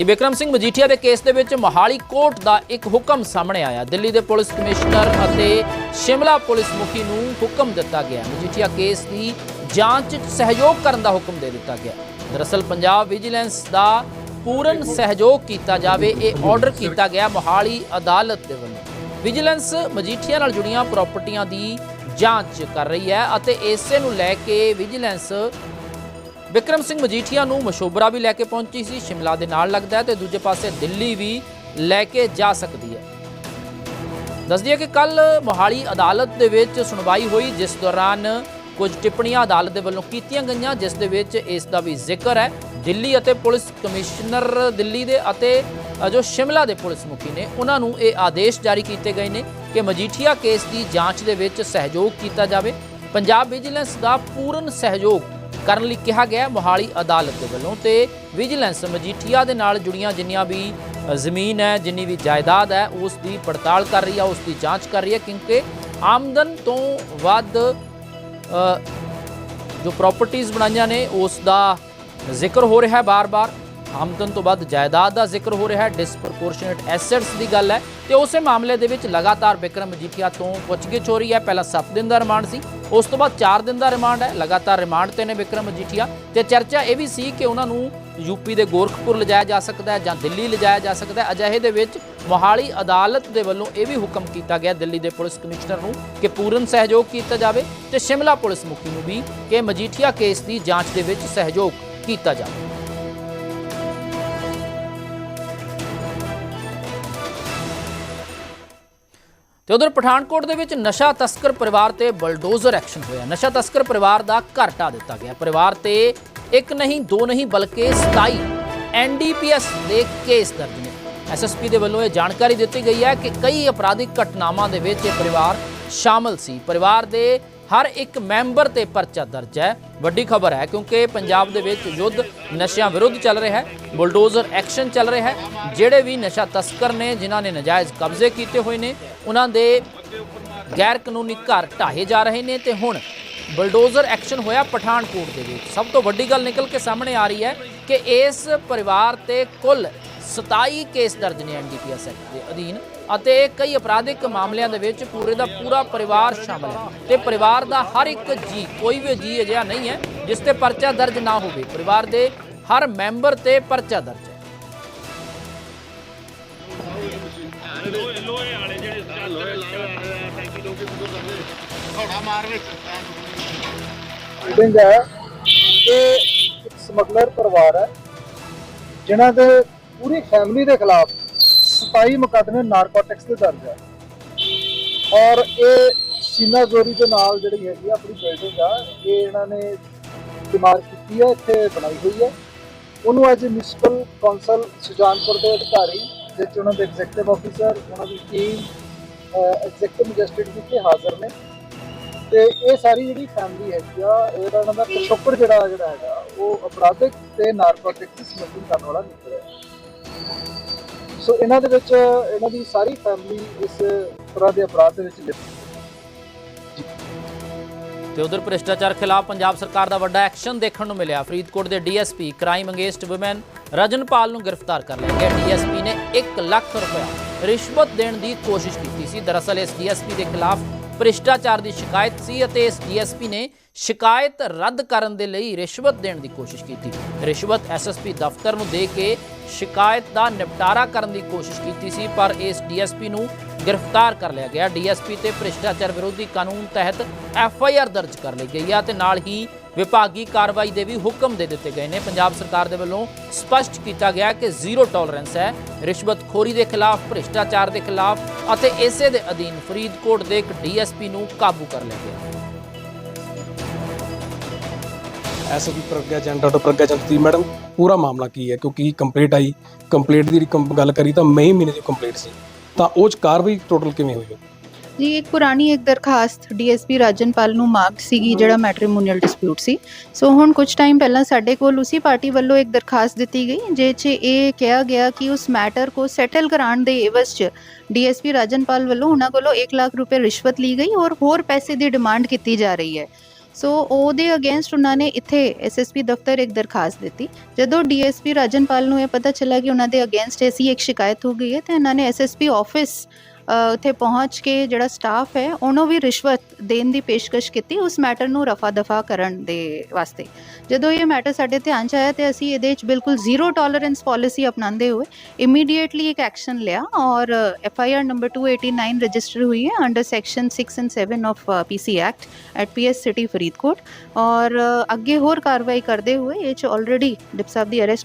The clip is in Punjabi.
ਇਹ ਵਿਕਰਮ ਸਿੰਘ ਮਜੀਠੀਆ ਦੇ ਕੇਸ ਦੇ ਵਿੱਚ ਮੋਹਾਲੀ ਕੋਰਟ ਦਾ ਇੱਕ ਹੁਕਮ ਸਾਹਮਣੇ ਆਇਆ। ਦਿੱਲੀ ਦੇ ਪੁਲਿਸ ਕਮਿਸ਼ਨਰ ਅਤੇ ਸ਼ਿਮਲਾ ਪੁਲਿਸ ਮੁਖੀ ਨੂੰ ਹੁਕਮ ਦਿੱਤਾ ਗਿਆ। ਮਜੀਠੀਆ ਕੇਸ ਦੀ ਜਾਂਚ ਸਹਿਯੋਗ ਕਰਨ ਦਾ ਹੁਕਮ ਦੇ ਦਿੱਤਾ ਗਿਆ। ਦਰਅਸਲ ਪੰਜਾਬ ਵਿਜੀਲੈਂਸ ਦਾ ਪੂਰਨ ਸਹਿਯੋਗ ਕੀਤਾ ਜਾਵੇ, ਇਹ ਆਰਡਰ ਕੀਤਾ ਗਿਆ ਮੋਹਾਲੀ ਅਦਾਲਤ ਦੇ ਵੱਲੋਂ। ਵਿਜੀਲੈਂਸ ਮਜੀਠੀਆ ਨਾਲ ਜੁੜੀਆਂ ਪ੍ਰਾਪਰਟੀਆਂ ਦੀ ਜਾਂਚ ਕਰ ਰਹੀ ਹੈ ਅਤੇ ਇਸੇ ਨੂੰ ਲੈ ਕੇ ਵਿਜੀਲੈਂਸ ਵਿਕਰਮ ਸਿੰਘ ਮਜੀਠੀਆ ਨੂੰ ਮਸ਼ੋਬਰਾ ਵੀ ਲੈ ਕੇ ਪਹੁੰਚੀ ਸੀ। ਸ਼ਿਮਲਾ ਦੇ ਨਾਲ ਲੱਗਦਾ ਹੈ ਤੇ ਦੂਜੇ ਪਾਸੇ ਦਿੱਲੀ ਵੀ ਲੈ ਕੇ ਜਾ ਸਕਦੀ ਹੈ। ਦੱਸਦੀ ਹੈ ਕਿ ਕੱਲ ਮੋਹਾਲੀ ਅਦਾਲਤ ਦੇ ਵਿੱਚ ਸੁਣਵਾਈ ਹੋਈ, ਜਿਸ ਦੌਰਾਨ ਕੁਝ ਟਿੱਪਣੀਆਂ ਅਦਾਲਤ ਦੇ ਵੱਲੋਂ ਕੀਤੀਆਂ ਗਈਆਂ, ਜਿਸ ਦੇ ਵਿੱਚ ਇਸ ਦਾ ਵੀ ਜ਼ਿਕਰ ਹੈ। ਦਿੱਲੀ ਅਤੇ ਪੁਲਿਸ ਕਮਿਸ਼ਨਰ ਦਿੱਲੀ ਦੇ ਅਤੇ ਜੋ ਸ਼ਿਮਲਾ ਦੇ ਪੁਲਿਸ ਮੁਖੀ ਨੇ, ਉਹਨਾਂ ਨੂੰ ਇਹ ਆਦੇਸ਼ ਜਾਰੀ ਕੀਤੇ ਗਏ ਨੇ ਕਿ ਮਜੀਠੀਆ ਕੇਸ ਦੀ ਜਾਂਚ ਦੇ ਵਿੱਚ ਸਹਿਯੋਗ ਕੀਤਾ ਜਾਵੇ। ਪੰਜਾਬ ਵਿਜੀਲੈਂਸ ਦਾ ਪੂਰਨ ਸਹਿਯੋਗ ਕਰਨ ਲਈ ਕਿਹਾ ਗਿਆ ਮੋਹਾਲੀ ਅਦਾਲਤ ਦੇ ਵੱਲੋਂ ਤੇ ਵਿਜੀਲੈਂਸ ਮਜੀਠੀਆ ਦੇ ਨਾਲ ਜੁੜੀਆਂ ਜਿੰਨੀਆਂ ਵੀ ਜ਼ਮੀਨ ਹੈ, ਜਿੰਨੀ ਵੀ ਜਾਇਦਾਦ ਹੈ, ਉਸ ਦੀ ਪੜਤਾਲ ਕਰ ਰਹੀ ਹੈ ਉਸ ਦੀ ਜਾਂਚ ਕਰ ਰਹੀ ਹੈ ਕਿਉਂਕਿ ਆਮਦਨ ਤੋਂ ਵੱਧ ਜੋ ਪ੍ਰਾਪਰਟੀਆਂ ਬਣਾਈਆਂ ਨੇ, ਉਸ ਦਾ ਜ਼ਿਕਰ ਹੋ ਰਿਹਾ ਹੈ ਬਾਰ-ਬਾਰ। ਆਮਦਨ ਤੋਂ ਵੱਧ ਜਾਇਦਾਦ ਦਾ ਜ਼ਿਕਰ ਹੋ ਰਿਹਾ ਹੈ ਡਿਸਪ੍ਰੋਪੋਰਸ਼ਨੇਟ ਐਸੈਟਸ ਦੀ ਗੱਲ ਹੈ। ਤੇ ਉਸੇ ਮਾਮਲੇ ਦੇ ਵਿੱਚ ਲਗਾਤਾਰ ਬਿਕਰਮ ਮਜੀਠੀਆ ਤੋਂ ਪੁੱਛਗਿੱਛ ਹੋ ਰਹੀ ਹੈ। ਪਹਿਲਾਂ 7 ਦਿਨ ਦਾ ਰਿਮਾਂਡ ਸੀ। ਉਸ ਤੋਂ ਬਾਅਦ 4 ਦਿਨ ਦਾ ਰਿਮਾਂਡ ਹੈ, ਲਗਾਤਾਰ ਰਿਮਾਂਡ ਤੇ ਨੇ ਬਿਕਰਮ ਮਜੀਠੀਆ ਤੇ ਚਰਚਾ ਇਹ ਵੀ ਸੀ ਕਿ ਉਹਨਾਂ ਨੂੰ ਯੂਪੀ ਦੇ ਗੋਰਖਪੁਰ ਲਿਜਾਇਆ ਜਾ ਸਕਦਾ ਹੈ ਜਾਂ ਦਿੱਲੀ ਲਿਜਾਇਆ ਜਾ ਸਕਦਾ ਹੈ। ਅਜਿਹੇ ਦੇ ਵਿੱਚ ਮੋਹਾਲੀ ਅਦਾਲਤ ਦੇ ਵੱਲੋਂ ਇਹ ਵੀ ਹੁਕਮ ਕੀਤਾ ਗਿਆ ਦਿੱਲੀ ਦੇ ਪੁਲਿਸ ਕਮਿਸ਼ਨਰ ਨੂੰ ਕਿ ਪੂਰਨ ਸਹਿਯੋਗ ਕੀਤਾ ਜਾਵੇ ਤੇ ਸ਼ਿਮਲਾ ਪੁਲਿਸ ਮੁਖੀ ਨੂੰ ਵੀ ਕਿ ਮਜੀਠੀਆ ਕੇਸ ਦੀ ਜਾਂਚ ਦੇ ਵਿੱਚ ਸਹਿਯੋਗ ਕੀਤਾ ਜਾਵੇ। ਤੇ ਉਧਰ ਪਠਾਨਕੋਟ ਦੇ ਵਿੱਚ ਨਸ਼ਾ ਤਸਕਰ ਪਰਿਵਾਰ ਤੇ ਬਲਡੋਜ਼ਰ ਐਕਸ਼ਨ ਹੋਇਆ। ਨਸ਼ਾ ਤਸਕਰ ਪਰਿਵਾਰ ਦਾ ਘਰ ਢਾਹ ਦਿੱਤਾ ਗਿਆ। ਪਰਿਵਾਰ ਤੇ ਇੱਕ ਨਹੀਂ, ਦੋ ਨਹੀਂ, ਬਲਕਿ 27 ਐਨਡੀਪੀਐਸ ਦੇ ਕੇਸ ਦਰਜ ਨੇ। ਐਸਐਸਪੀ ਦੇ ਵੱਲੋਂ ਇਹ ਜਾਣਕਾਰੀ ਦਿੱਤੀ ਗਈ ਹੈ ਕਿ ਕਈ ਅਪਰਾਧਿਕ ਘਟਨਾਵਾਂ ਦੇ ਵਿੱਚ ਇਹ ਪਰਿਵਾਰ ਸ਼ਾਮਲ ਸੀ। ਪਰਿਵਾਰ ਦੇ ਹਰ ਇੱਕ ਮੈਂਬਰ ਤੇ ਪਰਚਾ ਦਰਜ ਹੈ। ਵੱਡੀ ਖਬਰ ਹੈ ਕਿਉਂਕਿ ਪੰਜਾਬ ਦੇ ਵਿੱਚ ਯੁੱਧ ਨਸ਼ਿਆਂ ਵਿਰੁੱਧ ਚੱਲ ਰਿਹਾ ਹੈ। ਬੁਲਡੋਜ਼ਰ ਐਕਸ਼ਨ ਚੱਲ ਰਿਹਾ ਹੈ। ਜਿਹੜੇ ਵੀ ਨਸ਼ਾ ਤਸਕਰ ਨੇ, ਜਿਨ੍ਹਾਂ ਨੇ ਨਜਾਇਜ਼ ਕਬਜ਼ੇ ਕੀਤੇ ਹੋਏ ਨੇ ਉਹਨਾਂ ਦੇ ਗੈਰ ਕਾਨੂੰਨੀ ਘਰ ਢਾਹੇ ਜਾ ਰਹੇ ਨੇ ਤੇ ਹੁਣ ਬਲਡੋਜ਼ਰ ਐਕਸ਼ਨ ਹੋਇਆ ਪਠਾਨਕੋਟ ਦੇ ਵਿੱਚ। ਸਭ ਤੋਂ ਵੱਡੀ ਗੱਲ ਨਿਕਲ ਕੇ ਸਾਹਮਣੇ ਆ ਰਹੀ ਹੈ ਕਿ ਇਸ ਪਰਿਵਾਰ ਤੇ ਕੁੱਲ 27 ਕੇਸ ਦਰਜ ਨੇ ਐਨਡੀਪੀਐਸ ਐਕਟ ਦੇ ਅਧੀਨ ਅਤੇ ਕਈ ਅਪਰਾਧਿਕ ਮਾਮਲਿਆਂ ਦੇ ਵਿੱਚ ਪੂਰੇ ਦਾ ਪੂਰਾ ਪਰਿਵਾਰ ਸ਼ਾਮਲ ਹੈ। ਤੇ ਪਰਿਵਾਰ ਦਾ ਹਰ ਇੱਕ ਜੀ, ਕੋਈ ਵੀ ਜੀ ਅਜਿਹਾ ਨਹੀਂ ਹੈ ਜਿਸ ਤੇ ਪਰਚਾ ਦਰਜ ਨਾ ਹੋਵੇ। ਪਰਿਵਾਰ ਦੇ ਹਰ ਮੈਂਬਰ ਤੇ ਪਰਚਾ ਦਰਜ ਹੈ। ਮੀਟਿੰਗ ਹੈ। ਕਿ ਇੱਕ ਸਮਗਲਰ ਪਰਿਵਾਰ ਹੈ, ਜਿਨ੍ਹਾਂ ਦੇ ਪੂਰੀ ਫੈਮਿਲੀ ਦੇ ਖਿਲਾਫ 27 ਮੁਕੱਦਮੇ ਨਾਰਕੋਟਿਕਸ ਦੇ ਦਰਜ ਹੈ। ਔਰ ਇਹ ਸੀਨਾ ਜ਼ੋਰੀ ਦੇ ਨਾਲ ਜਿਹੜੀ ਹੈਗੀ ਆ, ਆਪਣੀ ਬਿਲਡਿੰਗ ਆ, ਇਹ ਇਹਨਾਂ ਨੇ ਇਮਾਰਤ ਕੀਤੀ ਹੈ, ਇੱਥੇ ਬਣਾਈ ਹੋਈ ਹੈ। ਉਹਨੂੰ ਅੱਜ ਮਿਊਨਿਸਪਲ ਕੌਂਸਲ ਸੁਜਾਨਪੁਰ ਦੇ ਅਧਿਕਾਰੀ ਜਿਸ ਉਹਨਾਂ ਦੇ ਐਗਜ਼ੈਕਟਿਵ ਆਫੀਸਰ ਉਹਨਾਂ ਦੀ ਟੀਮ ਐਗਜ਼ੈਕਟਿਵ ਮੈਜਿਸਟ੍ਰੇਟ ਵਿਖੇ ਹਾਜ਼ਰ ਨੇ। ਤੇ ਇਹ ਸਾਰੀ ਜਿਹੜੀ ਫੈਮਿਲੀ ਹੈਗੀ ਆ, ਇਹਦਾ ਇਹਨਾਂ ਦਾ ਪਿਛੋਕੜ ਜਿਹੜਾ ਜਿਹੜਾ ਹੈਗਾ, ਉਹ ਅਪਰਾਧਿਕ ਤੇ ਨਾਰਕੋਟਿਕ ਸਮਗਲਿੰਗ ਕਰਨ ਵਾਲਾ ਨਿਕਲਿਆ ਸੋ ਇਹਨਾਂ ਦੇ ਵਿੱਚ, ਇਹਨਾਂ ਦੀ ਸਾਰੀ ਫੈਮਿਲੀ ਇਸ ਤਰ੍ਹਾਂ ਦੇ ਅਪਰਾਧ ਦੇ ਵਿੱਚ ਤੇ ਉਧਰ ਭ੍ਰਿਸ਼ਟਾਚਾਰ ਖਿਲਾਫ ਪੰਜਾਬ ਸਰਕਾਰ ਦਾ ਵੱਡਾ ਐਕਸ਼ਨ ਦੇਖਣ ਨੂੰ ਮਿਲਿਆ। ਫਰੀਦਕੋਟ ਦੇ DSP crime against women Rajanpal ਨੂੰ ਗ੍ਰਿਫਤਾਰ ਕਰ ਲਿਆ ਗਿਆ। ਡੀਐਸਪੀ ਨੇ 1 ਲੱਖ ਰੁਪਏ ਰਿਸ਼ਵਤ ਦੇਣ ਦੀ ਕੋਸ਼ਿਸ਼ ਕੀਤੀ ਸੀ। ਦਰਅਸਲ, ਇਸ ਡੀਐਸਪੀ ਦੇ ਖਿਲਾਫ ਭ੍ਰਿਸ਼ਟਾਚਾਰ ਦੀ ਸ਼ਿਕਾਇਤ ਸੀ ਅਤੇ ਇਸ ਡੀਐਸਪੀ ਨੇ ਸ਼ਿਕਾਇਤ ਰੱਦ ਕਰਨ ਦੇ ਲਈ ਰਿਸ਼ਵਤ ਦੇਣ ਦੀ ਕੋਸ਼ਿਸ਼ ਕੀਤੀ। ਰਿਸ਼ਵਤ ਐਸਐਸਪੀ ਦਫ਼ਤਰ ਨੂੰ ਦੇ ਕੇ ਸ਼ਿਕਾਇਤ ਦਾ ਨਿਪਟਾਰਾ ਕਰਨ ਦੀ ਕੋਸ਼ਿਸ਼ ਕੀਤੀ ਸੀ, ਪਰ ਇਸ ਡੀਐਸਪੀ ਨੂੰ ਗ੍ਰਿਫਤਾਰ ਕਰ ਲਿਆ ਗਿਆ। ਡੀਐਸਪੀ ਤੇ ਭ੍ਰਿਸ਼ਟਾਚਾਰ ਵਿਰੋਧੀ ਕਾਨੂੰਨ ਤਹਿਤ ਐਫਆਈਆਰ ਦਰਜ ਕਰ ਲਈ ਗਈ ਹੈ ਤੇ ਨਾਲ ਹੀ ਵਿਭਾਗੀ ਕਾਰਵਾਈ ਦੇ ਵੀ ਹੁਕਮ ਦੇ ਦਿੱਤੇ ਗਏ ਨੇ। ਪੰਜਾਬ ਸਰਕਾਰ ਦੇ ਵੱਲੋਂ ਸਪਸ਼ਟ ਕੀਤਾ ਗਿਆ ਕਿ ਜ਼ੀਰੋ ਟੋਲਰੈਂਸ ਹੈ। ਰਿਸ਼ਵਤਖੋਰੀ ਦੇ ਖਿਲਾਫ, ਭ੍ਰਿਸ਼ਟਾਚਾਰ ਦੇ ਖਿਲਾਫ ਅਤੇ ਇਸੇ ਦੇ ਅਧੀਨ ਫਰੀਦਕੋਟ ਦੇ ਇੱਕ ਡੀਐਸਪੀ ਨੂੰ ਕਾਬੂ ਕਰ ਲਿਆ ਗਿਆ। ਐਸਪੀ ਪ੍ਰਗਿਆ ਜੈਨ, ਡਾਕਟਰ ਪ੍ਰਗਿਆ ਚੰਦ ਦੀ ਮੈਡਮ, ਪੂਰਾ ਮਾਮਲਾ ਕੀ ਹੈ? ਕਿਉਂਕਿ ਕੰਪਲੀਟ ਆਈ, ਕੰਪਲੀਟ ਦੀ ਗੱਲ ਕਰੀ ਤਾਂ ਮਈ ਮਹੀਨੇ ਦੀ ਕੰਪਲੀਟ ਸੀ। ਤਾਂ ਉਹ ਚ ਕਾਰਵਾਈ ਟੋਟਲ ਕਿਵੇਂ ਹੋਈ? ਜੀ ਇੱਕ ਪੁਰਾਣੀ ਇੱਕ ਦਰਖਾਸਤ ਡੀਐਸਪੀ ਰਾਜਨਪਾਲ ਨੂੰ ਮਾਰਕਡ ਸੀਗੀ ਜਿਹੜਾ ਮੈਟ੍ਰੀਮੋਨੀਅਲ ਡਿਸਪਿਊਟ ਸੀ। ਸੋ ਹੁਣ ਕੁਝ ਟਾਈਮ ਪਹਿਲਾਂ ਸਾਡੇ ਕੋਲ ਉਸੇ ਪਾਰਟੀ ਵੱਲੋਂ ਇੱਕ ਦਰਖਾਸਤ ਦਿੱਤੀ ਗਈ ਜਿਹ 'ਚ ਇਹ ਕਿਹਾ ਗਿਆ ਕਿ ਉਸ ਮੈਟਰ ਕੋ ਸੈਟਲ ਕਰਾਉਣ ਦੇ ਇਵਜ਼ 'ਚ ਡੀਐਸਪੀ ਰਾਜਨਪਾਲ ਵੱਲੋਂ ਉਹਨਾਂ ਕੋਲੋਂ 1 ਲੱਖ ਰੁਪਏ ਰਿਸ਼ਵਤ ਲਈ ਗਈ ਔਰ ਹੋਰ ਪੈਸੇ ਦੀ ਡਿਮਾਂਡ ਕੀਤੀ ਜਾ ਰਹੀ ਹੈ। ਸੋ ਉਹਦੇ ਅਗੇਂਸਟ ਉਹਨਾਂ ਨੇ ਇੱਥੇ ਐਸਐਸਪੀ ਦਫ਼ਤਰ ਇੱਕ ਦਰਖਾਸਤ ਦਿੱਤੀ। ਜਦੋਂ ਡੀਐਸਪੀ ਰਾਜਨਪਾਲ ਨੂੰ ਇਹ ਪਤਾ ਚੱਲਾ ਕਿ ਉਹਨਾਂ ਦੇ ਅਗੇਂਸਟ ਐਸੀ ਇੱਕ ਸ਼ਿਕਾਇਤ ਹੋ ਗਈ ਹੈ ਤੇ ਇਹਨਾਂ ਨੇ ਐਸਐਸਪੀ ਆਫਿਸ ਉੱਥੇ ਪਹੁੰਚ ਕੇ ਜਿਹੜਾ ਸਟਾਫ ਹੈ, ਉਹਨੂੰ ਵੀ ਰਿਸ਼ਵਤ ਦੇਣ ਦੀ ਪੇਸ਼ਕਸ਼ ਕੀਤੀ ਉਸ ਮੈਟਰ ਨੂੰ ਰਫਾ ਦਫਾ ਕਰਨ ਦੇ ਵਾਸਤੇ। ਜਦੋਂ ਇਹ ਮੈਟਰ ਸਾਡੇ ਧਿਆਨ 'ਚ ਆਇਆ ਤੇ ਅਸੀਂ ਇਹਦੇ ਵਿੱਚ ਬਿਲਕੁਲ ਜ਼ੀਰੋ ਟੋਲਰੈਂਸ ਪਾਲਿਸੀ ਅਪਣਾਉਂਦੇ ਹੋਏ ਇਮੀਡੀਏਟਲੀ ਇੱਕ ਐਕਸ਼ਨ ਲਿਆ ਔਰ F I R number 289 register ਹੋਈ ਹੈ under section 6 and 7 of PC act at PS city Faridkot ਔਰ ਅੱਗੇ ਹੋਰ ਕਾਰਵਾਈ ਕਰਦੇ ਹੋਏ ਇਹ ਚ ਆਲਰੇਡੀ ਡਿਪ ਸਾਹਿਬ ਦੀ ਅਰੈਸਟ